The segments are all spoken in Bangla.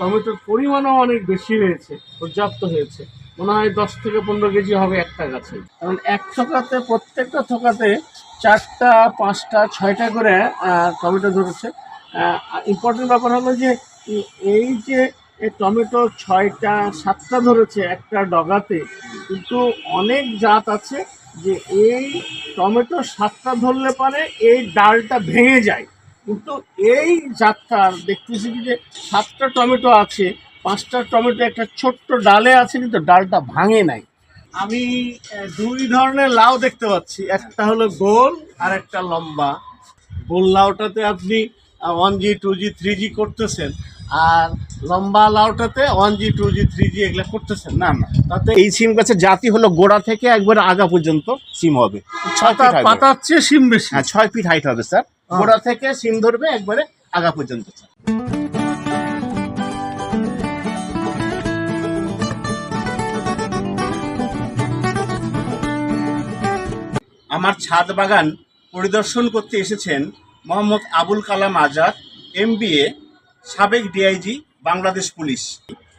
টমেটোর পরিমাণও অনেক বেশি হয়েছে, পর্যাপ্ত হয়েছে। মনে হয় দশ থেকে পনেরো কেজি হবে একটা গাছে। কারণ এক থোকাতে, প্রত্যেকটা থোকাতে চারটা, পাঁচটা, ছয়টা করে টমেটো ধরেছে। ইম্পর্টেন্ট ব্যাপার হলো যে, এই- যে টমেটো ছয়টা, সাতটা ধরেছে একটা ডগাতে, কিন্তু অনেক জাত আছে যে এই টমেটো সাতটা ধরলে পারে, এই ডালটা ভেঙে যায়। কিন্তু এই যাত্রার দেখতেছি কি যে সাতটা টমেটো আছে পাঁচটা টমেটো একটা ছোট্ট ডালে আছে কিন্তু ডালটা ভাঙে নাই। আমি দুই ধরনের লাউ দেখতে পাচ্ছি। একটা হলো গোল আর একটা লম্বা। গোল লাউটাতে আপনি one G two G three G করতেছেন। আর লম্বা লাউটাতে one G two G three G এগুলো করতেছেন। না না। তাতে এই সিম গাছের জাতি হলো গোড়া থেকে একবারে আগা পর্যন্ত সিম হবে। পাতার চেয়ে সিম বেশি। হ্যাঁ ছয় ফিট হাইট হবে স্যার। গোড়া থেকে সিম ধরবে একবারে আগা পর্যন্ত। আমার ছাদ বাগান পরিদর্শন করতে এসেছেন মোহাম্মদ আবুল কালাম আজাদ, এমবিএ, সাবেক ডিআইজি, বাংলাদেশ পুলিশ।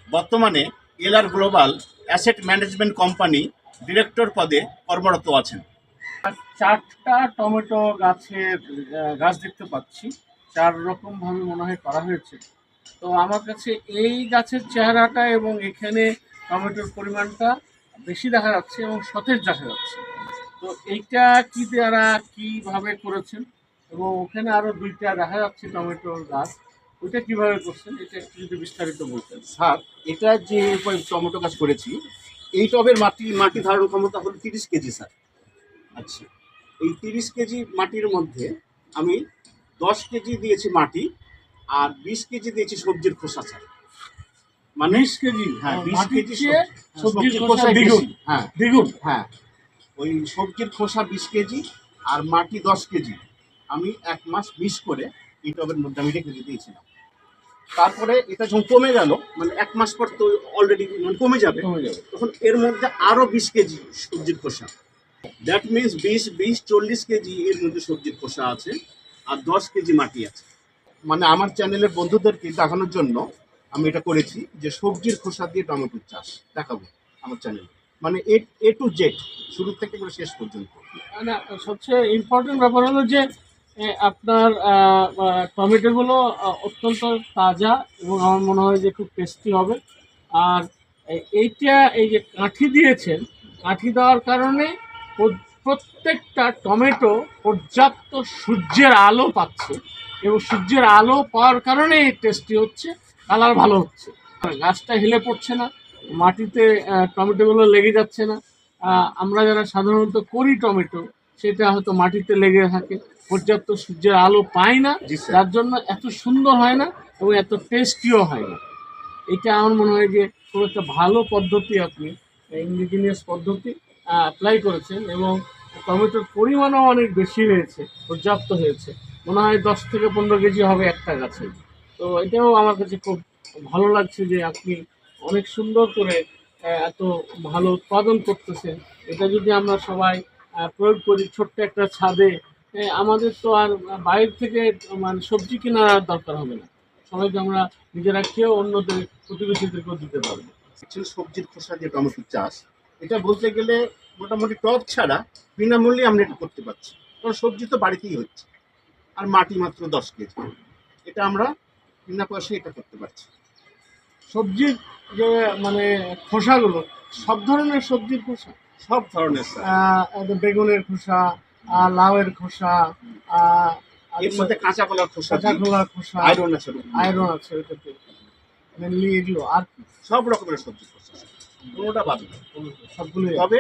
বর্তমানে LR global asset management company director পদে কর্মরত আছেন। চারটা টমেটো গাছের গাছ দেখতে পাচ্ছি। চার রকম ভাবে মনে হয় করা হয়েছে। তো আমার কাছে এই গাছের চেহারাটা এবং এখানে টমেটোর পরিমাণটা বেশি দেখা যাচ্ছে এবং সতেজ দেখা যাচ্ছে। তো এইটা কি দ্বারা, কীভাবে করেছেন? এবং ওখানে আরও দুইটা দেখা যাচ্ছে টমেটোর গাছ। ওইটা কীভাবে করছেন? এটা একটু যদি বিস্তারিত বলতেন। স্যার, এটা যে টমেটো গাছ করেছি, এই টবের মাটি মাটি ধারণ ক্ষমতা হলো তিরিশ কেজি, স্যার। আচ্ছা এই তিরিশ কেজি মাটির মধ্যে আমি দশ কেজি দিয়েছি মাটি আর বিশ কেজি দিয়েছি সবজির খোসা স্যার মানে বিশ কেজি? হ্যাঁ বিশ কেজি সবজির সবজির খোসা দ্বিগুণ। হ্যাঁ দ্বিগুণ? হ্যাঁ ওই সবজির খোসা বিশ কেজি আর মাটি দশ কেজি। আমি এক মাস বিশ করে এই টবের মধ্যে আমি রেখে দিয়েছিলাম। তারপরে এটা যখন কমে গেল মানে এক মাস পর তো অলরেডি মানে কমে যাবে কমে যাবে। তখন এর মধ্যে আরও বিশ কেজি সবজির খোসা। দ্যাট মিনস বিশ বিশ, চল্লিশ কেজি এর মধ্যে সবজির খোসা আছে আর দশ কেজি মাটি আছে। মানে আমার চ্যানেলের বন্ধুদেরকে দেখানোর জন্য আমি এটা করেছি যে সবজির খোসা দিয়ে টমেটোর চাষ। দেখাবো আমার চ্যানেলে। মানে এ এ টু জেড, শুরু থেকে করে শেষ পর্যন্ত। না সবচেয়ে ইম্পর্টেন্ট ব্যাপার হলো যে আপনার টমেটোগুলো অত্যন্ত তাজা এবং আমার মনে হয় যে খুব টেস্টি হবে। আর এইটা এই যে কাঠি দিয়েছেন, কাঠি দেওয়ার কারণে প্রত্যেকটা টমেটো পর্যাপ্ত সূর্যের আলো পাচ্ছে এবং সূর্যের আলো পাওয়ার কারণে টেস্টি হচ্ছে কালার ভালো হচ্ছে। গাছটা হেলে পড়ছে না মাটিতে টমেটোগুলো লেগে যাচ্ছে না। আমরা যারা সাধারণত করি টমেটো সেটা হয়তো মাটিতে লেগে থাকে পর্যাপ্ত সূর্যের আলো পায় না যার জন্য এত সুন্দর হয় না এবং এত টেস্টিও হয় না। এটা আমার মনে হয় যে খুব একটা ভালো পদ্ধতি আপনি ইন্ডিজিনিয়াস পদ্ধতি অ্যাপ্লাই করেছেন এবং টমেটোর পরিমাণও অনেক বেশি হয়েছে, পর্যাপ্ত হয়েছে। মনে হয় দশ থেকে পনেরো কেজি হবে একটা গাছে। তো এটাও আমার কাছে খুব ভালো লাগছে যে আপনি অনেক সুন্দর করে এত ভালো উৎপাদন করতেছেন। এটা যদি আমরা সবাই প্রয়োগ করি ছোট্ট একটা ছাদে আমাদের তো আর বাইরে থেকে মানে সবজি কেনার দরকার হবে না। সবাইকে আমরা নিজেরা খেয়েও অন্যদের প্রতিবেশীদেরকেও দিতে পারব। সবজির খোসা দিয়ে টমেটোর চাষ, এটা বলতে গেলে মোটামুটি টব ছাড়া বিনামূল্যে আমরা এটা করতে পারছি। কারণ সবজি তো বাড়িতেই হচ্ছে। আর মাটি মাত্র দশ কেজি। এটা আমরা বিনা পয়সায় এটা করতে পারছি। সবজির যে মানে খোসাগুলো সব ধরনের সবজির খোসা? সব ধরনের বেগুনের খোসা লাউয়ের খোসা এর মধ্যে কাঁচা কলার খোসা কাঁচা কলার খোসা আয়রন আছে আয়রন আছে মেনলি এগুলো আর সব রকমের সবজি খোসা কোনোটা বাদ সবগুলো তবে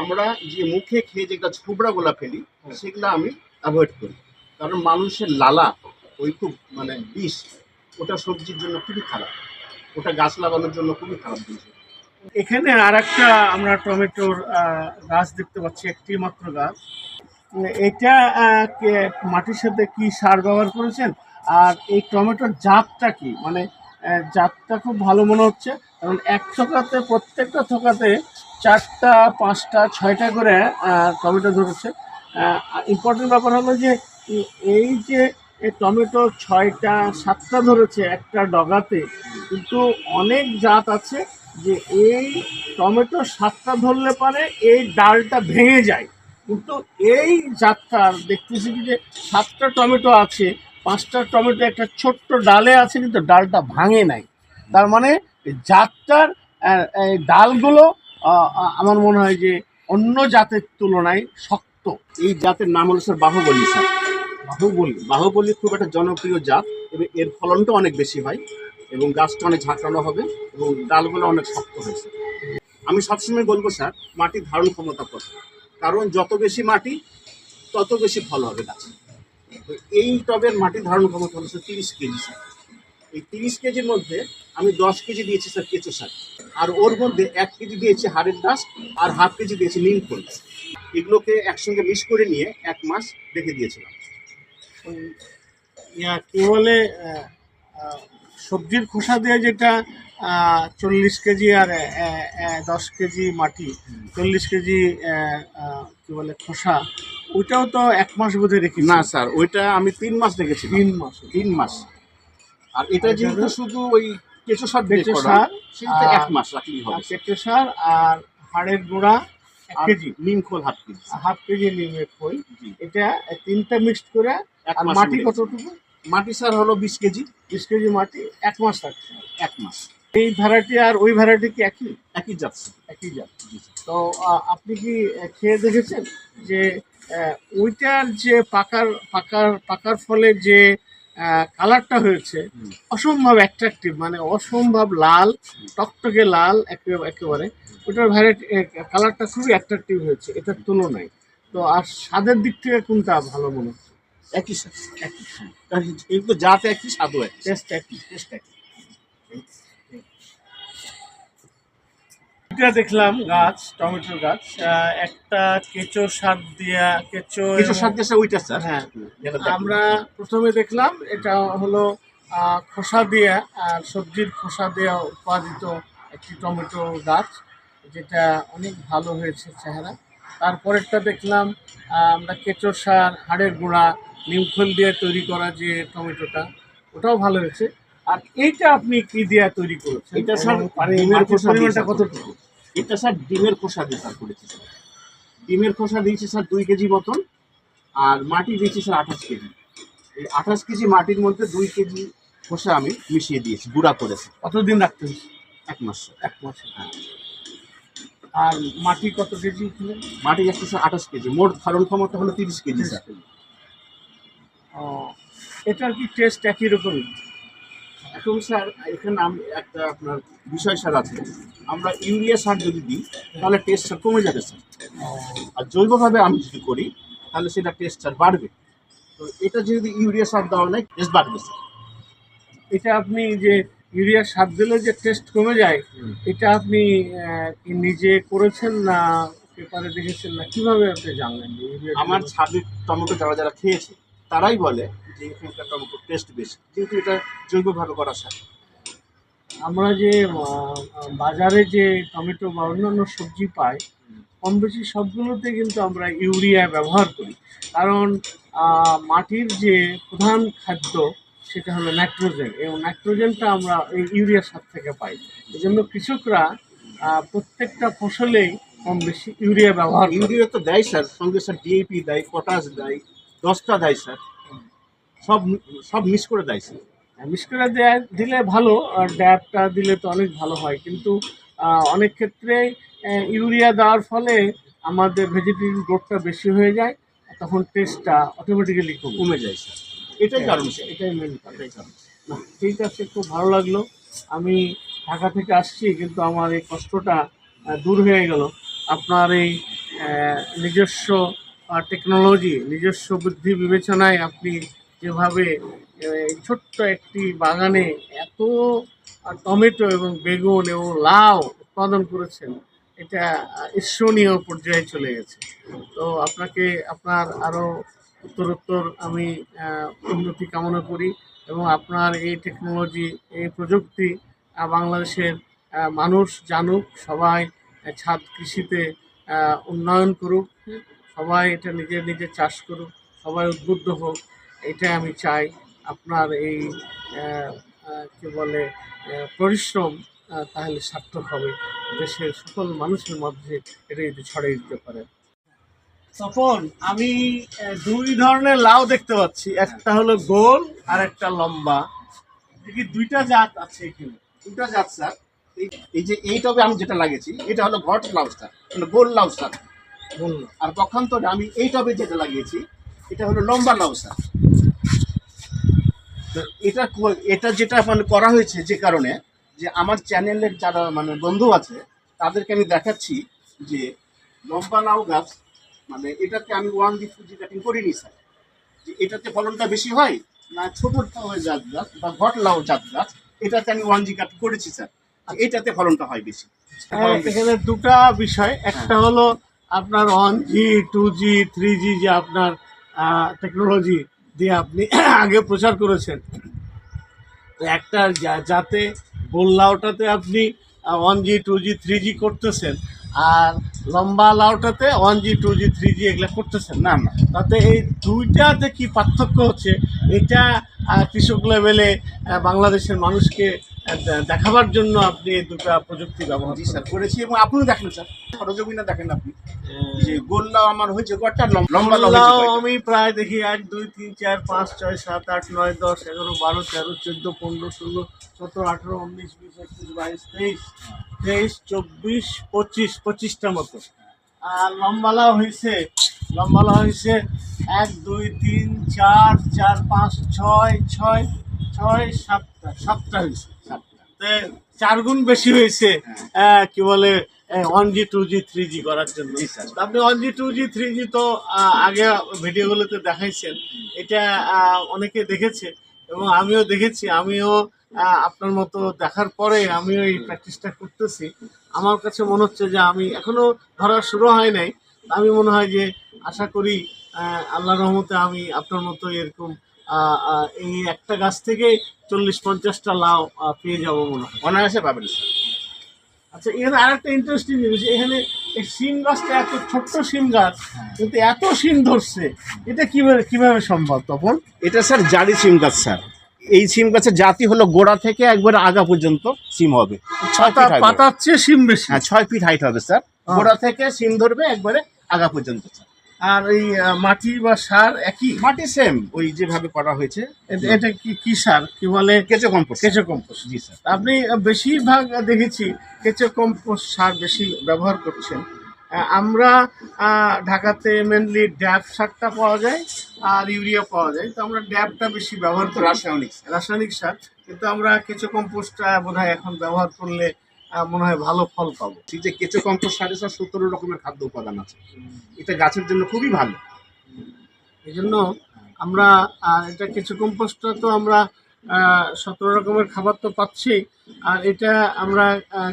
আমরা যে মুখে খেয়ে যেগুলো ছোবড়াগুলা ফেলি হ্যাঁ। সেগুলো আমি অ্যাভয়েড করি। কারণ মানুষের লালা ওই খুব মানে বিষ ওটা সবজির জন্য খুবই খারাপ। ওটা গাছ লাগানোর জন্য খুবই খারাপ জিনিস। এখানে আর একটা আমরা টমেটোর গাছ দেখতে পাচ্ছি একটি মাত্র গাছ। এটা মাটির সাথে কি সার ব্যবহার করেছেন? আর এই টমেটোর জাতটা কি? মানে জাতটা খুব ভালো মনে হচ্ছে। কারণ এক থোকাতে প্রত্যেকটা থোকাতে চারটা, পাঁচটা, ছয়টা করে টমেটো ধরেছে। ইম্পর্টেন্ট ব্যাপার হলো যে, এই- যে টমেটো ছয়টা, সাতটা ধরেছে একটা ডগাতে, কিন্তু অনেক জাত আছে যে এই টমেটো সাতটা ধরলে পারে, এই ডালটা ভেঙে যায়। কিন্তু এই জাতটার দেখতেছি যে, সাতটা টমেটো আছে, পাঁচটা টমেটো, একটা ছোট্ট ডালে আছে, কিন্তু ডালটা ভাঙে নাই। তার মানে জাতটার ডালগুলো আমার মনে হয় যে অন্য জাতের তুলনায় শক্ত। এই জাতের নাম হলো স্যার বাহুবলী স্যার। বাহুবলী বাহুবলী খুব একটা জনপ্রিয় জাত, এবং এর ফলনটা অনেক বেশি হয়, এবং গাছটা অনেক ঝাঁকানো হবে, এবং ডালগুলো অনেক শক্ত হয়েছে। আমি সবসময় বলব, স্যার মাটির ধারণ ক্ষমতা কত কারণ যত বেশি মাটি, তত বেশি ফল হবে গাছে। তো এই টবের মাটির ধারণ ক্ষমতা স্যার, তিরিশ কেজি, স্যার। এই তিরিশ কেজির মধ্যে আমি দশ কেজি দিয়েছি, স্যার, কেঁচো সার। আর ওর মধ্যে এক কেজি দিয়েছি হাড়ের ডাস্ট আর হাফ কেজি দিয়েছি নীল ফুল এগুলোকে একসঙ্গে মিক্স করে নিয়ে এক মাস রেখে দিয়েছিলাম। কি বলে সবজির খোসা দিয়ে যেটা চল্লিশ কেজি আর দশ কেজি মাটি চল্লিশ কেজি কি বলে খোসা ওইটাও তো এক মাস বোধে রেখেছি না স্যার ওইটা আমি তিন মাস রেখেছি তিন মাস। তিন মাস। আর এটা আর যেহেতু শুধু ওই কেঁচো সার কেঁচো সার, সেটা এক মাস রাখলেই হবে কেঁচো সার আর হাড়ের গুঁড়া এক কেজি। নিম খোল হাফ কেজি হাফ কেজি নিমের জি, এটা তিনটা মিক্সড করে আর মাটি কতটুকু? মাটি সার হলো বিশ কেজি। বিশ কেজি মাটি এক মাস থাকছে এক মাস। এই ভ্যারাইটি আর ওই ভ্যারাইটি কি একই? একই যাচ্ছে একই জাত। তো আপনি কি খেয়ে দেখেছেন যে ওইটার যে পাকার পাকার পাকার ফলে যে কালারটা হয়েছে অসম্ভব অ্যাট্রাকটিভ মানে অসম্ভব লাল টকটকে লাল একেবারে। ওটার ভ্যারাইটি কালারটা খুবই অ্যাট্রাকটিভ হয়েছে এটার তুলনায়। তো আর স্বাদের দিক থেকে কোনটা ভালো মনে হচ্ছে? একই স্বাদ একই কিন্তু জাত একই স্বাদও একই। টেস্ট একই টেস্ট একই। এটা দেখলাম গাছ টমেটোর গাছ। একটা কেঁচো সার দিয়া কেঁচো কেঁচো সার দিয়ে ওইটা স্যার। হ্যাঁ। আমরা প্রথমে দেখলাম এটা হলো খোসা দিয়ে আর সবজির খোসা দিয়ে উৎপাদিত একটি টমেটো গাছ যেটা অনেক ভালো হয়েছে চেহারা। তারপরেরটা দেখলাম আমরা কেঁচো সার হাড়ের গুঁড়া নিমখোল দিয়ে তৈরি করা যে টমেটোটা ওটাও ভালো হয়েছে। আর এইটা আপনি কি দিয়ে তৈরি করেছেন? এটা স্যার ডিমের দিয়ে পরিমাণটা কতটুকু? এটা স্যার ডিমের খোসা দিয়ে স্যার করেছি স্যার। ডিমের খোসা দিয়েছি স্যার দুই কেজি মতন আর মাটি দিয়েছি স্যার আঠাশ কেজি। এই আঠাশ কেজি মাটির মধ্যে দুই কেজি খোসা আমি মিশিয়ে দিয়েছি গুঁড়া করে স্যার কতদিন রাখতে হয়েছে? এক মাস। এক মাসে আর মাটি কত কেজি মাটি স্যার আঠাশ কেজি মোট ধারণ ক্ষমতা হলো তিরিশ কেজি স্যার। ও, এটার কি টেস্ট একই রকমই? এখন স্যার এখানে একটা আপনার বিষয় স্যার আছে। আমরা ইউরিয়া সার যদি দিই তাহলে টেস্ট স্যার কমে যাবে স্যার। আর জৈবভাবে আমি যদি করি তাহলে সেটা টেস্ট স্যার বাড়বে। তো এটা যদি ইউরিয়া সার দেওয়া নেই টেস্ট বাড়বে স্যার। এটা আপনি যে ইউরিয়া সার দিলে যে টেস্ট কমে যায় এটা আপনি নিজে করেছেন না পেপারে দেখেছেন না? কীভাবে আপনি জানলেন আমার ছাদের টমেটো যারা যারা খেয়েছে তারাই বলে যে এখানকার টমেটো টেস্ট বেশি। যেহেতু এটা জৈবভাবে করা সার আমরা যে বাজারে যে টমেটো বা অন্যান্য সবজি পাই কম বেশি সবগুলোতে কিন্তু আমরা ইউরিয়া ব্যবহার করি। কারণ মাটির যে প্রধান খাদ্য সেটা হলো নাইট্রোজেন। এবং নাইট্রোজেনটা আমরা এই ইউরিয়া সার থেকে পাই। এই জন্য কৃষকরা প্রত্যেকটা ফসলেই কম বেশি ইউরিয়া ব্যবহার ইউরিয়া তো দেয় স্যার সঙ্গে স্যার ডিএপি দেয় পটাশ দেয়। দশটা দেয় স্যার। সব সব মিস করে দেয় স্যার। মিস করে দেয় দিলে ভালো আর ড্যাবটা দিলে তো অনেক ভালো হয়। কিন্তু অনেক ক্ষেত্রে ইউরিয়া দেওয়ার ফলে আমাদের ভেজিটেটিভ গ্রোথটা বেশি হয়ে যায় তখন টেস্টটা অটোমেটিক্যালি কমে কমে যায় স্যার। এটাই কারণ স্যার। এটাই মেন কারণ। এটাই কারণ। ঠিক আছে খুব ভালো লাগল। আমি ঢাকা থেকে আসছি কিন্তু আমার এই কষ্টটা দূর হয়ে গেল। আপনার এই নিজস্ব টেকনোলজি নিজস্ব বুদ্ধি বিবেচনায় আপনি যেভাবে ছোট্ট একটি বাগানে এত টমেটো এবং বেগুন এবং লাউ উৎপাদন করেছেন, এটা ঈর্ষণীয় পর্যায়ে চলে গেছে। তো আপনাকে, আপনার আরও উত্তরোত্তর আমি উন্নতি কামনা করি এবং আপনার এই টেকনোলজি এই প্রযুক্তি বাংলাদেশের মানুষ জানুক, সবাই ছাদ কৃষিতে উন্নয়ন করুক। সবাই এটা নিজে নিজে চাষ করুক সবাই উদ্বুদ্ধ হোক এটাই আমি চাই। আপনার এই কি বলে পরিশ্রম তাহলে সার্থক হবে। দেশের সকল মানুষের মধ্যে এটা যদি ছড়িয়ে দিতে পারে। তখন আমি দুই ধরনের লাউ দেখতে পাচ্ছি। একটা হলো গোল আর একটা লম্বা। দেখি দুইটা জাত আছে এখানে দুটা জাত স্যার। এই- এই যে এই টবে আমি যেটা লাগিয়েছি এটা হলো ঘট লাউ স্যার। মানে গোল লাউ স্যার। আর পক্ষান্তরে আমি এই টবে যেটা লাগিয়েছি এটা হলো লম্বা লাউ স্যার তো এটা এটা যেটা মানে করা হয়েছে যে কারণে যে আমার চ্যানেলের যারা মানে বন্ধু আছে তাদেরকে আমি দেখাচ্ছি যে লম্বা লাউ গাছ মানে এটাতে আমি ওয়ান দি ফুজি কাটিং করিনি স্যার। যে এটাতে ফলনটা বেশি হয় না ছোট জাত গাছ বা ঘট লাউ জাত গাছ এটাতে আমি ওয়ান জি কাট করেছি স্যার। আর এটাতে ফলনটা হয় বেশি। হ্যাঁ, এখানে দুটা বিষয়। একটা হলো আপনার one G two G three G যে আপনার টেকনোলজি দিয়ে আপনি আগে প্রচার করেছেন। তো একটা যা- যাতে গোল্লাওটাতে আপনি one G two G three G করতেছেন আর লম্বা লাউটাতে one G two G three G এগুলো করতেছেন না। না তাতে এই দুইটাতে কি পার্থক্য হচ্ছে এটা কৃষক লেভেলে বাংলাদেশের মানুষকে দেখাবার জন্য আপনি এই দুটা প্রযুক্তি ব্যবহার স্যার করেছি এবং আপনিও দেখেন স্যার। সরজমিনা দেখেন আপনি। যে গোল্লাও আমার হয়েছে লম- লম্বা? আমি প্রায় দেখি এক দুই তিন চার পাঁচ ছয় সাত আট নয় দশ এগারো বারো তেরো চোদ্দ পনেরো ষোলো সতেরো আঠেরো উনিশ বিশ একুশ বাইশ তেইশ তেইশ চব্বিশ পঁচিশ পঁচিশটা মতো আর লম্বা লাউ হয়েছে লম্বা লাউ হয়েছে এক দুই তিন চার চার পাঁচ ছয় ছয় ছয় সাতটা সাতটা হয়েছে সাতটা। তে চার গুণ বেশি হয়েছে আহ, কি বলে one G two G three G করার জন্য। আপনি one G two G three G তো আগে ভিডিওগুলোতে দেখাইছেন। এটা অনেকে দেখেছে এবং আমিও দেখেছি। আমিও আপনার মতো দেখার পরে আমিও এই প্র্যাকটিসটা করতেছি। আমার কাছে মনে হচ্ছে যে আমি এখনও ধরা শুরু হয় নাই। আমি মনে হয় যে আশা করি আল্লাহ রহমতে আমি আপনার মতো এরকম এই একটা গাছ থেকে চল্লিশ পঞ্চাশটা লাউ পেয়ে যাব মনে হয়। অনায়াসে পাবেন স্যার। আচ্ছা এখানে আরেকটা ইন্টারেস্টিং জিনিস এখানে এই সিম গাছটা এত ছোট্ট সিম গাছ কিন্তু এত সিম ধরছে এটা কীভাবে কীভাবে সম্ভব তখন এটা স্যার জারি সিম গাছ স্যার। এই সিম গাছের জাতি হলো গোড়া থেকে একবার আগা পর্যন্ত সিম হবে। ছয় পাতা ফিট। পাতার চেয়ে সিম বেশি। হ্যাঁ ছয় ফিট হাইট হবে স্যার। হ্যাঁ। গোড়া থেকে সিম ধরবে একবারে আগা পর্যন্ত স্যার। আর এই মাটি বা সার একই? মাটি সেম ওই যেভাবে করা হয়েছে। এটা কি কি সার? কি বলে? কেঁচো কম্পোস্ট। কেঁচো কম্পোস্ট। জি স্যার। আপনি বেশিরভাগ দেখেছি কেঁচো কম্পোস্ট সার বেশি ব্যবহার করছেন। আমরা ঢাকাতে মেনলি ড্যাব সারটা পাওয়া যায় আর ইউরিয়া পাওয়া যায়। তো আমরা ড্যাবটা বেশি ব্যবহার করি। রাসায়নিক রাসায়নিক সার। কিন্তু আমরা কেঁচো কম্পোস্টটা বোধহয় এখন ব্যবহার করলে মনে হয় ভালো ফল পাবো। এই যে কেঁচো কম্পোস্ট সারে স্যার সতেরো রকমের খাদ্য উপাদান আছে। এটা গাছের জন্য খুবই ভালো। এই জন্য আমরা এটা কিছু কম্পোস্টটা তো আমরা সতেরো রকমের খাবার তো পাচ্ছি আর এটা আমরা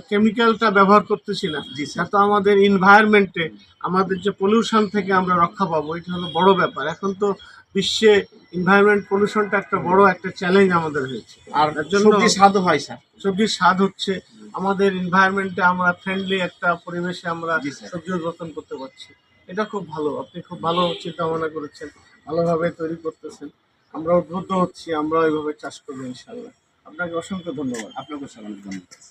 কেমিক্যালটা ব্যবহার করতেছি না। জি স্যার। যাতে আমাদের এনভায়রনমেন্টে আমাদের যে পলিউশন থেকে আমরা রক্ষা পাবো এটা হলো বড় ব্যাপার। এখন তো বিশ্বে এনভায়রনমেন্ট পলিউশনটা একটা বড় একটা চ্যালেঞ্জ আমাদের হয়েছে। আর জন্য সবজি স্বাদও হয় স্যার। সবজির স্বাদ হচ্ছে আমাদের এনভায়রনমেন্টে আমরা ফ্রেন্ডলি একটা পরিবেশে আমরা। সবজি উৎপাদন করতে পারছি। এটা খুব ভালো। আপনি খুব ভালো চিন্তা ভাবনা করেছেন ভালোভাবে তৈরি করতেছেন। আমরা উদ্বুদ্ধ হচ্ছি আমরা ওইভাবে চাষ করব ইনশাল্লাহ আপনাকে অসংখ্য ধন্যবাদ। আপনাকে অসংখ্য ধন্যবাদ